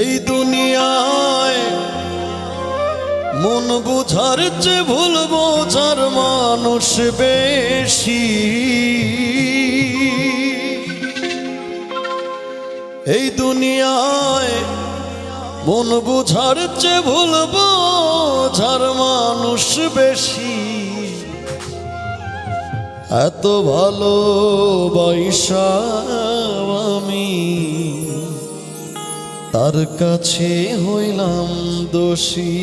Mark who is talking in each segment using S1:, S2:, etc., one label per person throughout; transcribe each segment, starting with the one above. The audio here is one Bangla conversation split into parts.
S1: এই দুনিয়ায় মন বুঝার চেয়ে ভুল বোঝার মানুষ বেশি। এই দুনিয়ায় মন বুঝার চেয়ে ভুল বোঝার মানুষ বেশি। এত ভালো বাইসা আমি তার কাছে হইলাম দোষী।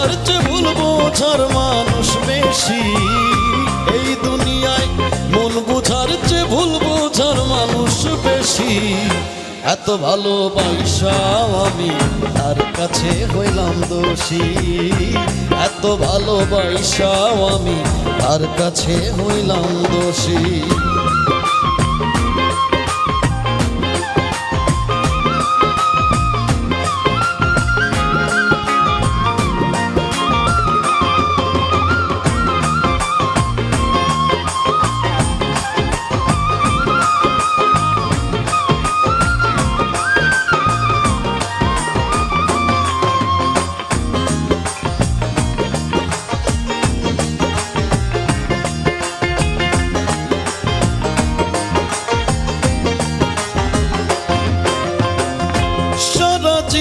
S1: মন চেয়ে ভুল বোঝার মানুষ বেশি? এই দুনিয়ায় মন বুঝার চেয়ে ভুল বোঝার মানুষ বেশি। এত ভালোবাসাও আমি তার কাছে হইলাম দোষী। এত ভালোবাসাও আমি তার কাছে হইলাম দোষী।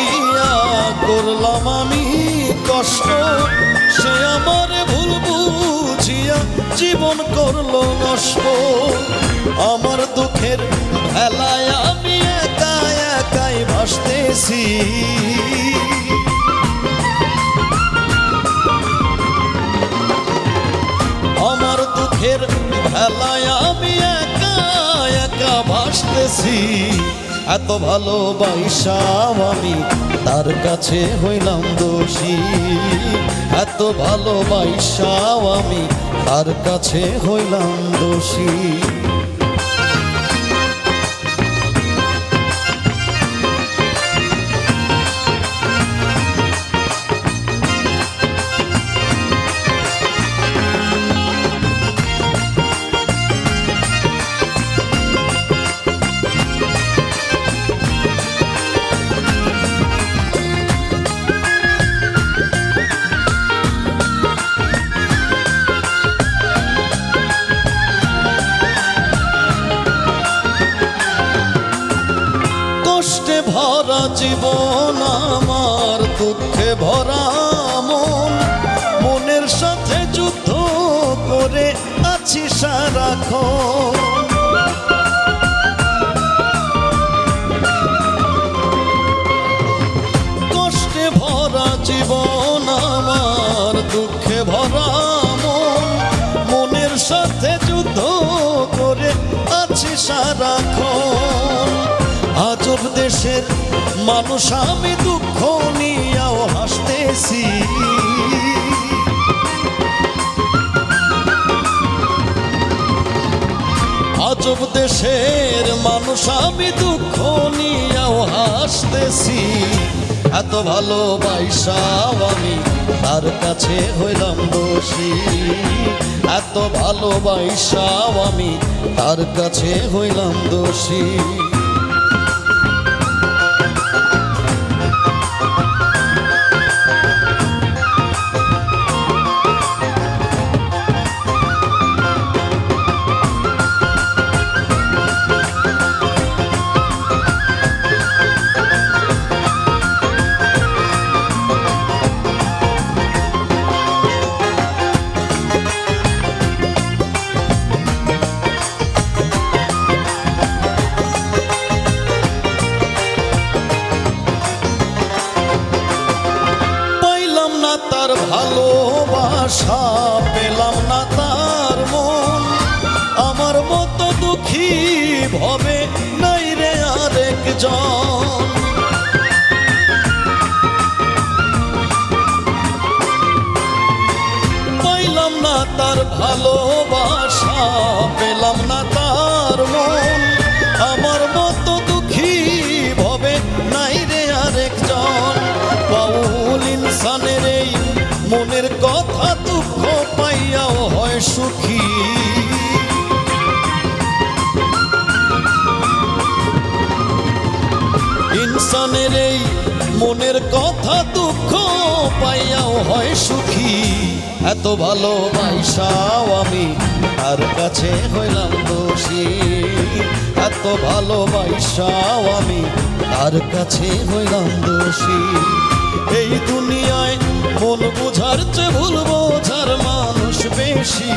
S1: লাগিয়া করলাম আমি কষ্ট। সে আমারে ভুল বুঝিয়া জীবন করল নষ্ট। আমার দুঃখের ভেলায় আমি একা একাই ভাসতেছি। আমার দুঃখের ভেলায় আমি একা একা ভাসতেছি। এত ভালোবাসাম আমি তার কাছে হইলাম দোষী। এত ভালোবাসাম আমি তার কাছে হইলাম দোষী। জীবন আমার দুঃখে ভরা মন। মনের সাথে যুদ্ধ করে আছি সারাক্ষণ। কষ্টে ভরা জীবন আমার দুঃখে ভরা মন। মনের সাথে যুদ্ধ করে আছি সারাক্ষণ। আজব দেশের মানুষ, আমি দুঃখ নিয়েও হাসতেছি। আজব দেশের মানুষ, আমি দুঃখ নিয়েও হাসতেছি। এত ভালোবাসাও আমি তার কাছে হইলাম দোষী। এত ভালোবাসাও আমি তার কাছে হইলাম দোষী। তার ভালোবাসা পেলাম না তার মন। আমার মতো দুঃখী ভবে নাই রে আরেকজন। সুখী। ইনসানের এই মনের কথা দুঃখ পাইয়াও হয় সুখী। এত ভালো ভালোবাসাও আমি তার কাছে হইলাম দোষী। এত ভালো ভালোবাসাও আমি তার কাছে হইলাম দোষী। এই দুনিয়ায় মন বুঝার চেয়ে ভুল বোঝার মানুষ বেশি।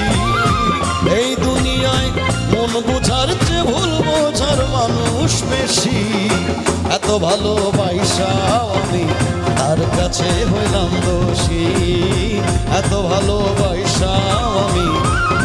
S1: এই দুনিয়ায় মন বুঝার চেয়ে ভুল বোঝার মানুষ বেশি। এত ভালোবাসাও আমি তার কাছে হইলাম দোষী। এত ভালোবাসাও আমি